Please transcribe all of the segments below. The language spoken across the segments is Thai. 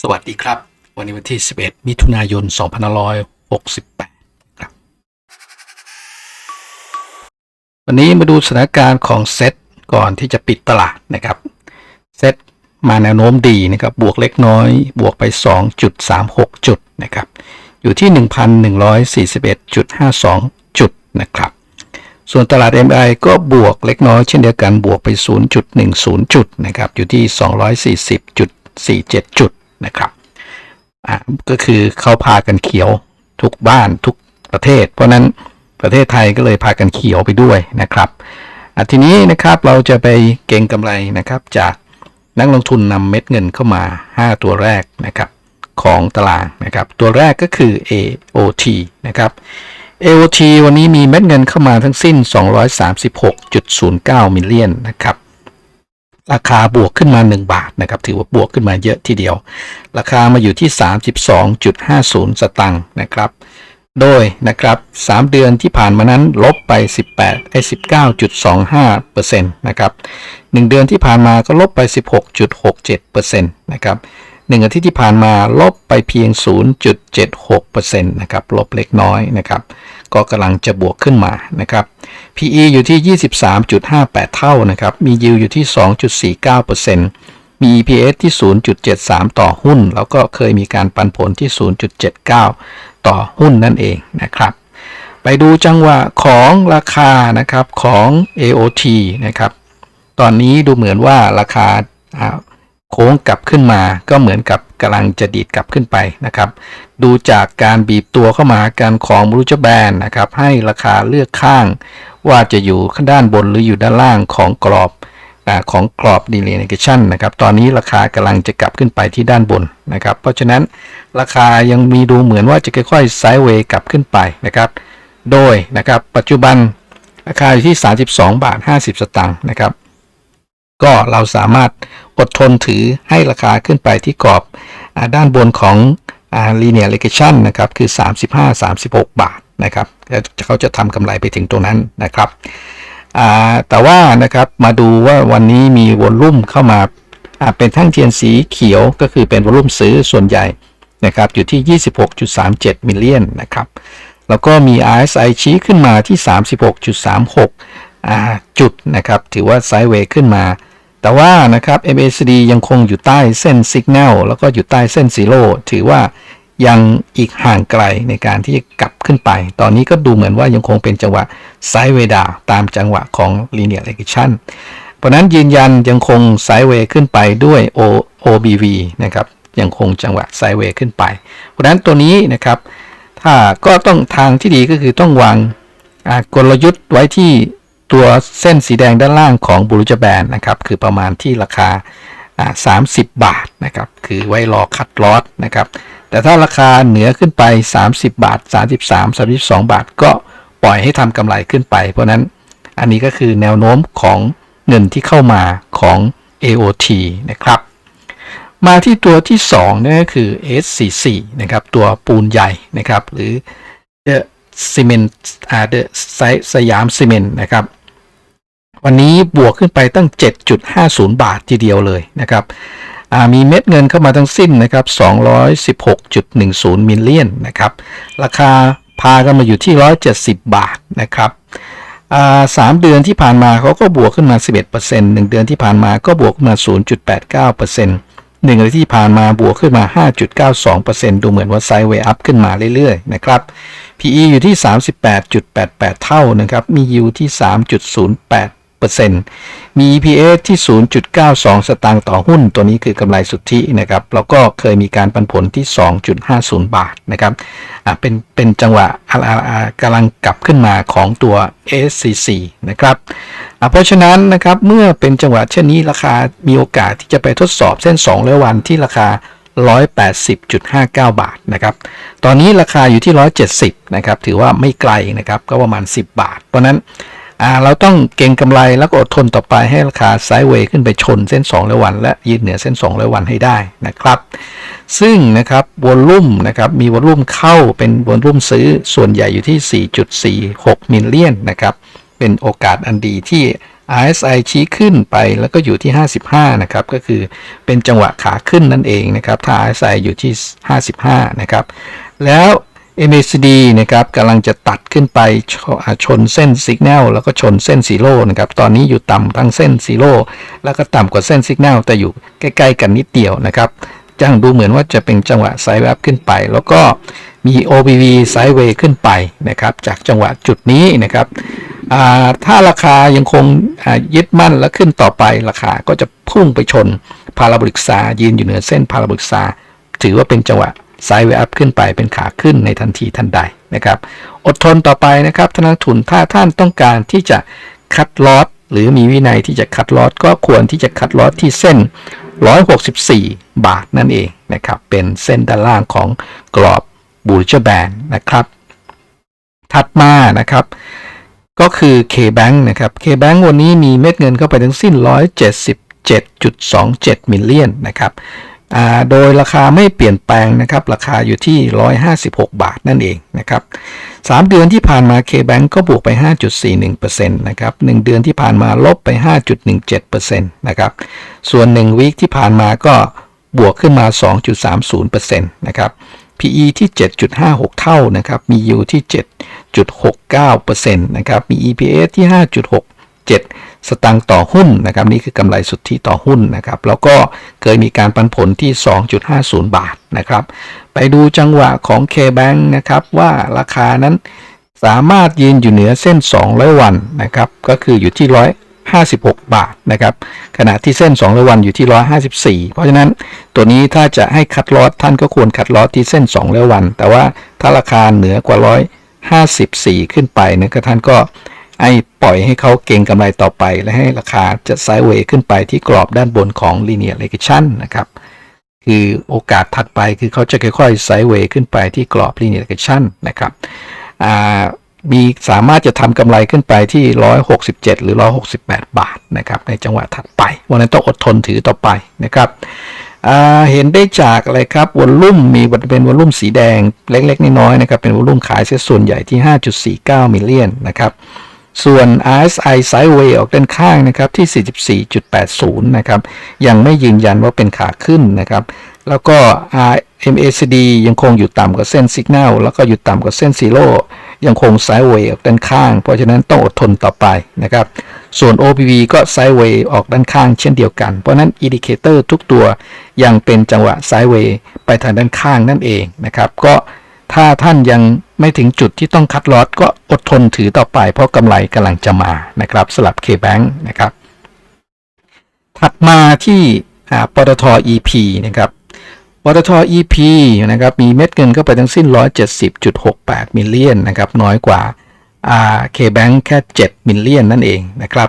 สวัสดีครับ วันนี้วันที่ 11 มิถุนายน 2568 ครับ วันนี้มาดูสถานการณ์ของเซตก่อนที่จะปิดตลาดนะครับ เซตมาแนวโน้มดีนะครับ บวกเล็กน้อย บวกไป 2.36 จุดนะครับ อยู่ที่ 1,141.52 จุดนะครับ ส่วนตลาด MI ก็บวกเล็กน้อยเช่นเดียวกัน บวกไป 0.10 จุดนะครับ อยู่ที่ 240.47 จุด นะครับอ่าก็คือเขาพากันเขียวทุกบ้านทุกประเทศ เพราะนั้นประเทศไทยก็เลยพากันเขียวไปด้วยนะครับอะทีนี้นะครับเราจะไปเก็งกำไรนะครับ จากนักลงทุนนำเม็ดเงินเข้ามา 5 ตัวแรกนะครับของตลาดนะครับ ตัวแรกก็คือ AOT นะครับ AOT วันนี้มีเม็ดเงินเข้ามาทั้งสิ้น 236.09มิลเลียนนะครับ ราคาบวกขึ้นมา 1 บาทนะครับ ถือว่าบวกขึ้นมาเยอะทีเดียว ราคามาอยู่ที่ 32.50 สตังค์นะครับ โดยนะครับ 3 เดือนที่ผ่านมานั้นลบไป 18ไอ้19.25%นะครับ 1 เดือนที่ผ่านมาก็ลบไป 16.67%นะครับหนึ่งอาทิตย์ที่ผ่านมาลบไปเพียง 0.76%นะครับ ลบเล็กน้อยนะครับ ก็กำลังจะบวกขึ้นมานะครับ PE อยู่ที่ 23.58 เท่านะครับ มี yield อยู่ที่ 2.49%มี EPS ที่ 0.73 ต่อหุ้น แล้วก็เคยมีการปันผลที่ 0.79 ต่อหุ้นนั่นเองนะครับไปดูจังหวะของราคานะครับของ AOT นะครับ ตอนนี้ดูเหมือนว่าราคาอ่า โค้งกลับขึ้นมาก็เหมือนกับกำลังจะดีดกลับขึ้นไปนะครับ ดูจากการบีบตัวเข้ามาการของบรูจแบนนะครับ ให้ราคาเลือกข้าง ว่าจะอยู่ข้างด้านบนหรืออยู่ด้านล่างของกรอบอของกรอบ d e l i n e a t i o n นะครับ ตอนนี้ราคากำลังจะกลับขึ้นไปที่ด้านบนนะครับ เพราะฉะนั้นราคายังมีดูเหมือนว่าจะค่อยๆไซด์เวย์กลับขึ้นไปนะครับ โดยนะครับปัจจุบันราคาอยู่ที่ 32 บาท 50 สตางค์นะครับ ก็เราสามารถอดทนถือให้ราคาขึ้นไปที่กรอบอด้านบนของอ linear regression นะครับ คือ 35-36 บาทนะครับเขาจะทำกำไรไปถึงตรงนั้นนะครับ แต่ว่านะครับมาดูว่าวันนี้มีวอลลุ่มเข้ามาอ่าเป็นทั้งเทียนสีเขียวก็คือเป็นวอลลุ่มซื้อส่วนใหญ่นะครับอยู่ที่ 26.37 มิลเลียนนะครับ แล้วก็มี RSI ชี้ขึ้นมาที่ 36.36อ่าจุดนะครับ ถือว่าไซด์เวย์ขึ้นมา แต่ว่านะครับ MACD ยังคงอยู่ใต้เส้น Signal แล้วก็อยู่ใต้เส้น Zero ถือว่ายังอีกห่างไกลในการที่จะกลับขึ้นไป ตอนนี้ก็ดูเหมือนว่ายังคงเป็นจังหวะไซด์เวดาตามจังหวะของ Linear Regression เพราะนั้นยืนยันยังคงไซด์เวขึ้นไปด้วย OBV นะครับยังคงจังหวะไซด์เวขึ้นไป เพราะนั้นตัวนี้นะครับ ถ้าก็ต้องทางที่ดีก็คือต้องวางกลยุทธ์ไว้ที่ ตัวเส้นสีแดงด้านล่างของบูรุจแบนนะครับ คือประมาณที่ราคา 30 บาทนะครับ คือไว้รอคัดลอตนะครับ แต่ถ้าราคาเหนือขึ้นไป 30 บาท 33 32 บาท ก็ปล่อยให้ทำกำไรขึ้นไป เพราะฉะนั้นอันนี้ก็คือแนวโน้มของเงินที่เข้ามาของ AOT นะครับ มาที่ตัวที่2นั่นก็คือ SCC นะครับ ตัวปูนใหญ่นะครับ หรือ The Cement อ่า The สยามซีเมนต์นะครับ วันนี้บวกขึ้นไปตั้ง 7.50 บาททีเดียวเลยนะครับมีเม็ดเงินเข้ามาทั้งสิ้นนะครับ216.10 มิลเลียนนะครับ ราคาพากันมาอยู่ที่ 170 บาทนะครับสามเดือนที่ผ่านมาเขาก็บวกขึ้นมา 11% 1 เดือนที่ผ่านมาก็บวกขึ้นมา 0.89%หนึ่งอาทิตย์ที่ผ่านมาบวกขึ้นมา 5.92%ดูเหมือนว่าไซด์เวย์อัพขึ้นมาเรื่อยๆ นะครับ PE อยู่ที่ 38.88 เท่านะครับ มี yield ที่ 3.08 มี EPS ที่ 0.92 สตางค์ต่อหุ้น ตัวนี้คือกำไรสุทธินะครับ แล้วก็เคยมีการปันผลที่ 2.50 บาทนะครับอ่าเป็นเป็นจังหวะกำลังกลับขึ้นมาของตัว SCC นะครับอ่าเพราะฉะนั้นนะครับ เมื่อเป็นจังหวะเช่นนี้ราคามีโอกาสที่จะไปทดสอบเส้น2ร้อยวันที่ราคา180.59 บาทนะครับ ตอนนี้ราคาอยู่ที่ 170 นะครับ ถือว่าไม่ไกลนะครับ ก็ประมาณ 10 บาท เพราะนั้น เราต้องเก่งกำไรแล้วก็อดทนต่อไปให้ราคาไซด์เวย์ขึ้นไปชนเส้น2ร้อยวัน และยืนเหนือเส้น2ร้อยวันให้ได้นะครับ ซึ่งนะครับวอลลุ่มนะครับมีวอลลุ่มเข้าเป็นวอลลุ่มซื้อส่วนใหญ่อยู่ที่ 4.46มิลเลียนนะครับเป็นโอกาสอันดีที่ RSI ชี้ขึ้นไปแล้วก็อยู่ที่ 55 นะครับ ก็คือเป็นจังหวะขาขึ้นนั่นเองนะครับ ถ้า RSI อยู่ที่ 55 นะครับ แล้ว MACD นะครับกำลังจะตัดขึ้นไปชชนเส้นสัญญาณแล้วก็ชนเส้นซีโร่นะครับ ตอนนี้อยู่ต่ำทั้งเส้นซีโร่แล้วก็ต่ำกว่าเส้นสัญญาณแต่อยู่ใกล้ ๆ กันนิดเดียวนะครับจังดูเหมือนว่าจะเป็นจังหวะไซด์เวฟขึ้นไป แล้วก็มี OBV ไซด์เวย์ขึ้นไปนะครับ จากจังหวะจุดนี้นะครับถ้าราคายังคงยึดมั่นและขึ้นต่อไปราคาก็จะพุ่งไปชนพาราบลิกซายืนอยู่เหนือเส้นพาราบลิกซาถือว่าเป็นจังหวะ ไซด์เวอัพขึ้นไปเป็นขาขึ้นในทันทีทันใดนะครับ อดทนต่อไปนะครับท่านักทุนถ้าท่านต้องการที่จะคัดลอตหรือมีวินัยที่จะคัดลอตก็ควรที่จะคัดลอตที่เส้น 164 บาทนั่นเองนะครับ เป็นเส้นด้านล่างของกรอบบูลเจอร์แบนนะครับ ถัดมานะครับก็คือ K-Bank นะครับ K-Bank วันนี้มีเม็ดเงินเข้าไปทั้งสิ้น 177.27 มิลเลียนนะครับ โดยราคาไม่เปลี่ยนแปลงนะครับ ราคาอยู่ที่ 156 บาทนั่นเองนะครับ3เดือนที่ผ่านมา K-Bank ก็บวกไป 5.41%นะครับ1เดือนที่ผ่านมาลบไป 5.17%นะครับส่วน1วีคที่ผ่านมาก็บวกขึ้นมา 2.30%นะครับ PE ที่ 7.56 เท่านะครับ มี U ที่ 7.69%นะครับ มี EPS ที่ 5.6 7 สตางค์ต่อหุ้นนะครับนี่คือกำไรสุทธิต่อหุ้นนะครับแล้วก็เคยมีการปันผลที่ 2.50 บาทนะครับไปดูจังหวะของ K-Bank นะครับว่าราคานั้นสามารถยืนอยู่เหนือเส้น 200 วันนะครับก็คืออยู่ที่156 บาทนะครับขณะที่เส้น200วันอยู่ที่ 154 เพราะฉะนั้นตัวนี้ถ้าจะให้คัดลอตท่านก็ควรคัดลอตที่เส้น200วัน แต่ว่าถ้าราคาเหนือกว่า 154 ขึ้นไปนะก็ท่านก็ ไอ้ปล่อยให้เขาเก่งกำไรต่อไป และให้ราคาจะไซด์เวย์ขึ้นไปที่กรอบด้านบนของ linear regression นะครับ คือโอกาสถัดไปคือเขาจะค่อยๆไซด์เวย์ขึ้นไปที่กรอบ linear regression นะครับมีสามารถจะทำกำไรขึ้นไปที่ 167 หรือ 168 บาทนะครับในจังหวะถัดไปวันนั้นต้องอดทนถือต่อไปนะครับเห็นได้จากอะไรครับวอลลุ่มมีเป็นวอลลุ่มสีแดงเล็กๆน้อยๆนะครับเป็นวอลลุ่มขายเสียส่วนใหญ่ที่ 5.49 มิลเลียนนะครับ ส่วน RSI Sideway ออกด้านข้างนะครับที่ 44.80 นะครับ ยังไม่ยืนยันว่าเป็นขาขึ้นนะครับ แล้วก็ RMACD ยังคงอยู่ต่ำกว่าเส้น Signal แล้วก็อยู่ต่ำกว่าเส้น Zero ยังคง Sideway ออกด้านข้าง เพราะฉะนั้นต้องอดทนต่อไปนะครับ ส่วน OPV ก็ Sideway ออกด้านข้างเช่นเดียวกัน เพราะฉะนั้น Indicator ทุกตัวยังเป็นจังหวะ Sideway ไปทางด้านข้างนั่นเองนะครับ ก็ ถ้าท่านยังไม่ถึงจุดที่ต้องคัดลอตก็อดทนถือต่อไป เพราะกำไรกำลังจะมานะครับสลับ K-Bank นะครับ ถัดมาที่อ่าปตท EP นะครับปตท EP นะครับมีเม็ดเงินเข้าไปทั้งสิ้น 170.68 มิลเลียนนะครับน้อยกว่าอ่า K-Bank แค่ 7 มิลเลียนนั่นเองนะครับ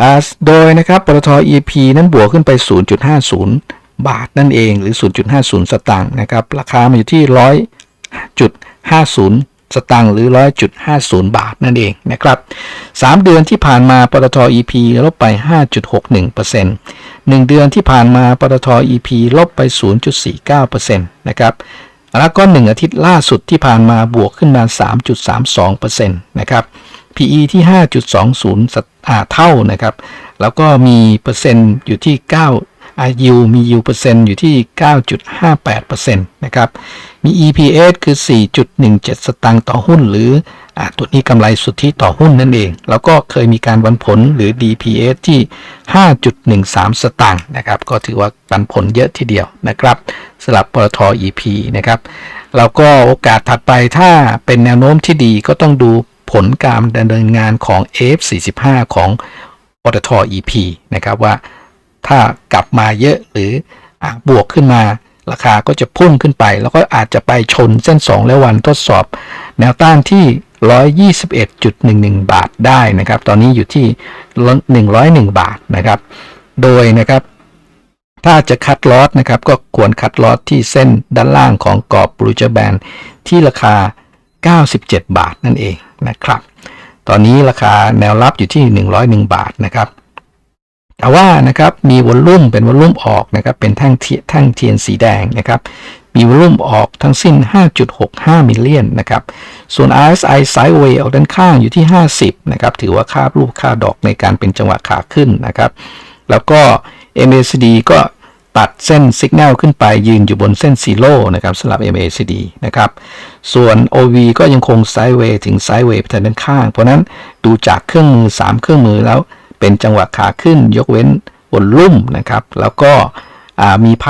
อ่าโดยนะครับปตท EP นั้นบวกขึ้นไป 0.50 บาทนั่นเองหรือ 0.50 สตางค์นะครับราคามันอยู่ที่ 100.50 สตางค์หรือ 100.50 บาทนั่นเองนะครับ 3 เดือนที่ผ่านมาปตท EP ลบไป 5.61% 1 เดือนที่ผ่านมาปตท EP ลบไป 0.49%นะครับแล้วก็ 1 อาทิตย์ล่าสุดที่ผ่านมาบวกขึ้นมา 3.32%นะครับ PE ที่ 5.20สตอ่าเท่านะครับ แล้วก็มีเปอร์เซ็นต์อยู่ที่ 9 อายุมียูเปอร์เซ็นต์อยู่ที่ 9.58%นะครับ มี EPS คือ 4.17 สตางค์ต่อหุ้น หรืออตัวนี้กำไรสุทธิต่อหุ้นนั่นเอง แล้วก็เคยมีการวันผลหรือ DPS ที่ 5.13 สตางค์นะครับ ก็ถือว่าปันผลเยอะทีเดียวนะครับสำหรับปตท EP นะครับ แล้วก็โอกาสถัดไปถ้าเป็นแนวโน้มที่ดีก็ต้องดูผลการดำเนินงานของ F45 ของปตท EP นะครับว่า ถ้ากลับมาเยอะหรืออบวกขึ้นมาราคาก็จะพุ่งขึ้นไป แล้วก็อาจจะไปชนเส้น 2 และวันทดสอบ แนวต้านที่ 121.11 บาทได้นะครับ ตอนนี้อยู่ที่ 101 บาทนะครับ โดยนะครับ ถ้าจะคัดลอตนะครับ ก็ควรคัดลอตที่เส้นด้านล่างของกรอบบรูเจอร์แบนที่ราคา 97 บาทนั่นเองนะครับ ตอนนี้ราคาแนวรับอยู่ที่ 101 บาทนะครับ แต่ว่านะครับมีวอลลุ่มเป็นวอลลุ่มออกนะครับเป็นแท่งเทียแท่งเทียนสีแดงนะครับมีวอลลุ่มออกทั้งสิ้น 5.65 มิลเลียนนะครับส่วน RSI Sideway ออกด้านข้างอยู่ที่ 50นะครับถือว่าค่ารูปค่าดอกในการเป็นจังหวะขาขึ้นนะครับแล้วก็ MACD ก็ตัดเส้นสัญญาณขึ้นไปยืนอยู่บนเส้นซีโร่นะครับสำหรับ MACD นะครับ ส่วน OV ก็ยังคงไซด์เวย์ถึงไซด์เวย์ไปทางด้านข้าง เพราะฉะนั้นดูจากเครื่องมือ 3 เครื่องมือแล้ว เป็นจังหวะขาขึ้น ยกเว้นบนลุ่มนะครับ แล้วก็มีพ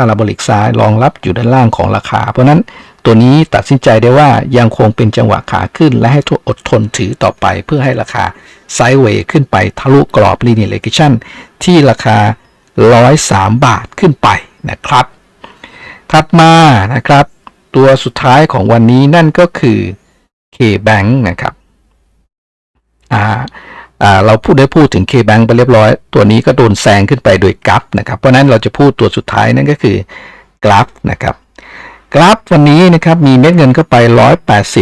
าราโบลิกซ้ายรองรับอยู่ด้านล่างของราคา เพราะนั้นตัวนี้ตัดสินใจได้ว่ายังคงเป็นจังหวะขาขึ้น และให้ทุกอดทนถือต่อไป เพื่อให้ราคาไซด์เวย์ขึ้นไปทะลุกรอบ linear regression ที่ราคา 103 บาทขึ้นไปนะครับ ถัดมานะครับ ตัวสุดท้ายของวันนี้นั่นก็คือ K-Bank นะครับอ่า เราพูดได้พูดถึง K-Bank ไปเรียบร้อย ตัวนี้ก็โดนแซงขึ้นไปโดยกราฟนะครับ เพราะนั้นเราจะพูดตัวสุดท้ายนั่นก็คือกราฟนะครับกราฟวันนี้นะครับมีเม็ดเงินเข้าไป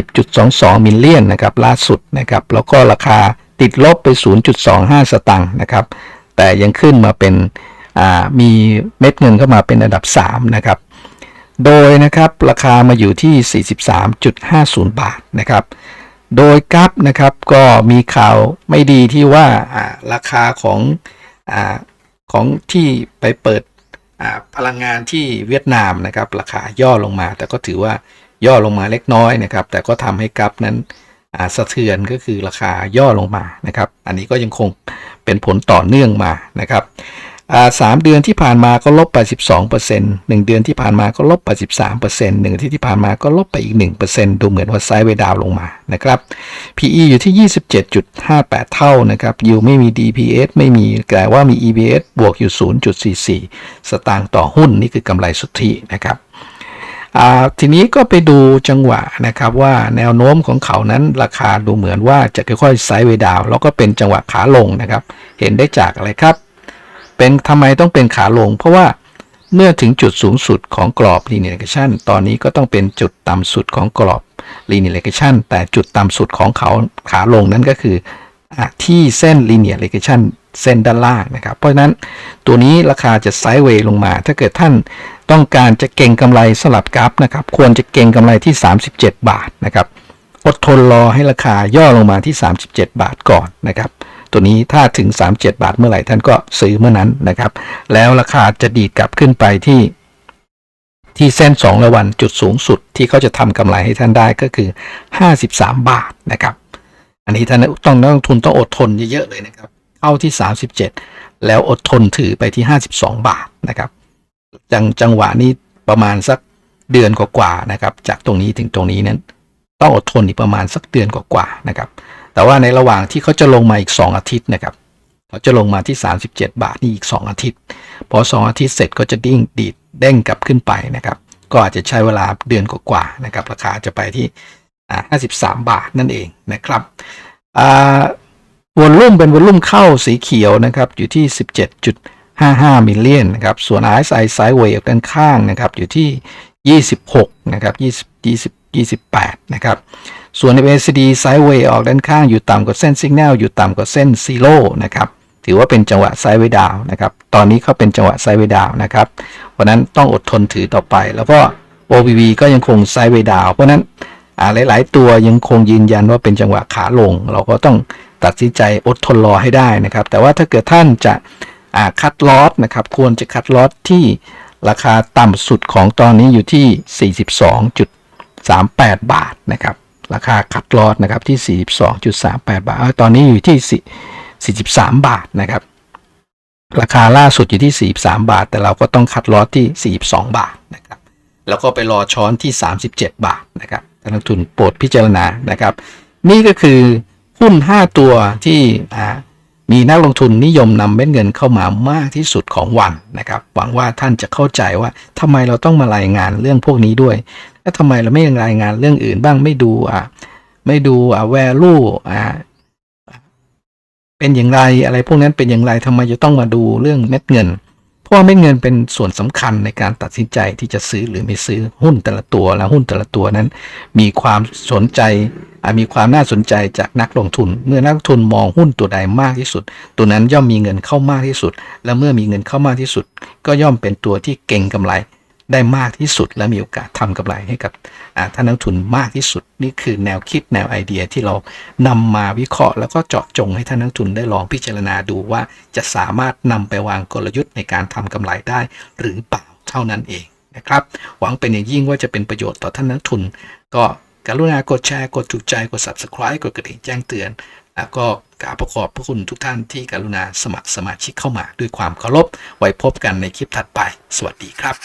180.22 มิลเลียนนะครับล่าสุดนะครับแล้วก็ราคาติดลบไป 0.25 สตังค์นะครับแต่ยังขึ้นมาเป็นมีเม็ดเงินเข้ามาเป็นอันดับ 3 นะครับ โดยนะครับราคามาอยู่ที่ 43.50 บาทนะครับ โดยกราฟนะครับก็มีข่าวไม่ดีที่ว่าราคาของอของที่ไปเปิดพลังงานที่เวียดนามนะครับ ราคาย่อลงมา แต่ก็ถือว่าย่อลงมาเล็กน้อยนะครับ แต่ก็ทำให้กราฟนั้นสะเทือนก็คือราคาย่อลงมานะครับ อันนี้ก็ยังคงเป็นผลต่อเนื่องมานะครับ สามเดือนที่ผ่านมาก็ลบไป12%หนึ่งเดือนที่ผ่านมาก็ลบไป13%หนึ่งที่ที่ผ่านมาก็ลบไปอีก 1%ดูเหมือนว่าไซด์เวดาวลงมานะครับ PE อยู่ที่ 27.58 เท่านะครับยูไม่มี DPS ไม่มีแต่ว่ามี EPS บวกอยู่ 0.44 สตางค์ต่อหุ้นนี่คือกำไรสุทธินะครับทีนี้ก็ไปดูจังหวะนะครับว่าแนวโน้มของเขานั้นราคาดูเหมือนว่าจะค่อยๆไซด์เวดาวแล้วก็เป็นจังหวะขาลงนะครับ เห็นได้จากอะไรครับ เป็นทำไมต้องเป็นขาลง เพราะว่าเมื่อถึงจุดสูงสุดของกรอบ linear regression ตอนนี้ก็ต้องเป็นจุดต่ำสุดของกรอบ linear regression แต่จุดต่ำสุดของเขาขาลงนั้นก็คืออที่เส้น linear regression เส้นด้านล่างนะครับ เพราะฉะนั้นตัวนี้ราคาจะไซด์เวย์ลงมา ถ้าเกิดท่านต้องการจะเก่งกำไรสลับกราฟนะครับ ควรจะเก่งกำไรที่ 37 บาทนะครับ อดทนรอให้ราคาย่อลงมาที่ 37 บาทก่อนนะครับ ตัวนี้ถ้าถึง 37 บาทเมื่อไหร่ท่านก็ซื้อเมื่อนั้นนะครับ แล้วราคาจะดีดกลับขึ้นไปที่ที่เส้น2ระวันจุดสูงสุดที่เขาจะทำกำไรให้ท่านได้ก็คือ 53 บาทนะครับ อันนี้ท่านต้องนักลงทุนต้องอดทนเยอะๆเลยนะครับเข้าที่ 37 แล้วอดทนถือไปที่ 52 บาทนะครับจังจังหวะนี้ประมาณสักเดือนกว่าๆนะครับ จากตรงนี้ถึงตรงนี้นั้น ต้องอดทนอีกประมาณสักเดือนกว่าๆนะครับ แต่ว่าในระหว่างที่เขาจะลงมาอีก 2 อาทิตย์นะครับเขาจะลงมาที่ 37 บาทนี่อีก 2 อาทิตย์ พอ 2 อาทิตย์เสร็จก็จะดิ้งดีดเด้งกลับขึ้นไปนะครับ ก็อาจจะใช้เวลาเดือนกว่าๆนะครับ ราคาจะไปที่อ่า53 บาทนั่นเองนะครับวอลลุ่มเป็นวอลลุ่มเข้าสีเขียวนะครับ อยู่ที่ 17.55 มิลเลียนนะครับ ส่วน RSI Sideway ด้านข้างนะครับ อยู่ที่ 26 นะครับ 20 20 28 นะครับ ส่วน MACD Sideway ออกด้านข้างอยู่ต่ำกว่าเส้น Signal อยู่ต่ำกว่าเส้น Zero นะครับถือว่าเป็นจังหวะ Sideway Down นะครับ ตอนนี้เขาเป็นจังหวะ Sideway Down นะครับ เพราะนั้นต้องอดทนถือต่อไป แล้วก็ OBV ก็ยังคง Sideway Down เพราะนั้นหลาย ๆ ตัวยังคงยืนยันว่าเป็นจังหวะขาลง เราก็ต้องตัดสินใจอดทนรอให้ได้นะครับ แต่ว่าถ้าเกิดท่านจะคัดลอสนะครับ ควรจะคัดลอสที่ราคาต่ำสุดของตอนนี้อยู่ที่ 42.38 บาทนะครับ ราคาคัดลอสนะครับที่ 42.38 บาท ตอนนี้อยู่ที่ 43 บาทนะครับ ราคาล่าสุดอยู่ที่ 43 บาท แต่เราก็ต้องคัดลอสที่ 42 บาทนะครับ แล้วก็ไปรอช้อนที่ 37 บาทนะครับท่านนักทุนโปรดพิจารณานะครับ นี่ก็คือหุ้น 5 ตัวที่มีนักลงทุนนิยมนำเม็ดเงินเข้ามามากที่สุดของวันนะครับ หวังว่าท่านจะเข้าใจว่าทำไมเราต้องมารายงานเรื่องพวกนี้ด้วย แล้วทำไมเราไม่รายงานเรื่องอื่นบ้างไม่ดูอ่าไม่ดูอ่า value อ่าเป็นอย่างไรอะไรพวกนั้นเป็นอย่างไรทำไมจะต้องมาดูเรื่องเม็ดเงิน เพราะว่าเม็ดเงินเป็นส่วนสำคัญในการตัดสินใจที่จะซื้อหรือไม่ซื้อหุ้นแต่ละตัวและหุ้นแต่ละตัวนั้น มีความสนใจอะมีความน่าสนใจจากนักลงทุน เมื่อนักลงทุนมองหุ้นตัวใดมากที่สุด ตัวนั้นย่อมมีเงินเข้ามากที่สุด และเมื่อมีเงินเข้ามากที่สุด ก็ย่อมเป็นตัวที่เก่งกำไร ได้มากที่สุด และมีโอกาสทำกำไรให้กับท่านนักทุนมากที่สุด นี่คือแนวคิดแนวไอเดียที่เรานำมาวิเคราะห์ แล้วก็เจาะจงให้ท่านนักทุนได้ลองพิจารณาดูว่าจะสามารถนำไปวางกลยุทธ์ในการทำกำไรได้ หรือเปล่าเท่านั้นเองนะครับหวังเป็นอย่างยิ่งว่าจะเป็นประโยชน์ต่อท่านนักทุน ก็กรุณากดแชร์ กดถูกใจ กด subscribe กดกระดิ่งแจ้งเตือน แล้วก็กราบประกอบพระคุณทุกท่านที่กรุณาสมัครสมาชิกเข้ามาด้วยความเคารพ ไว้พบกันในคลิปถัดไป สวัสดีครับ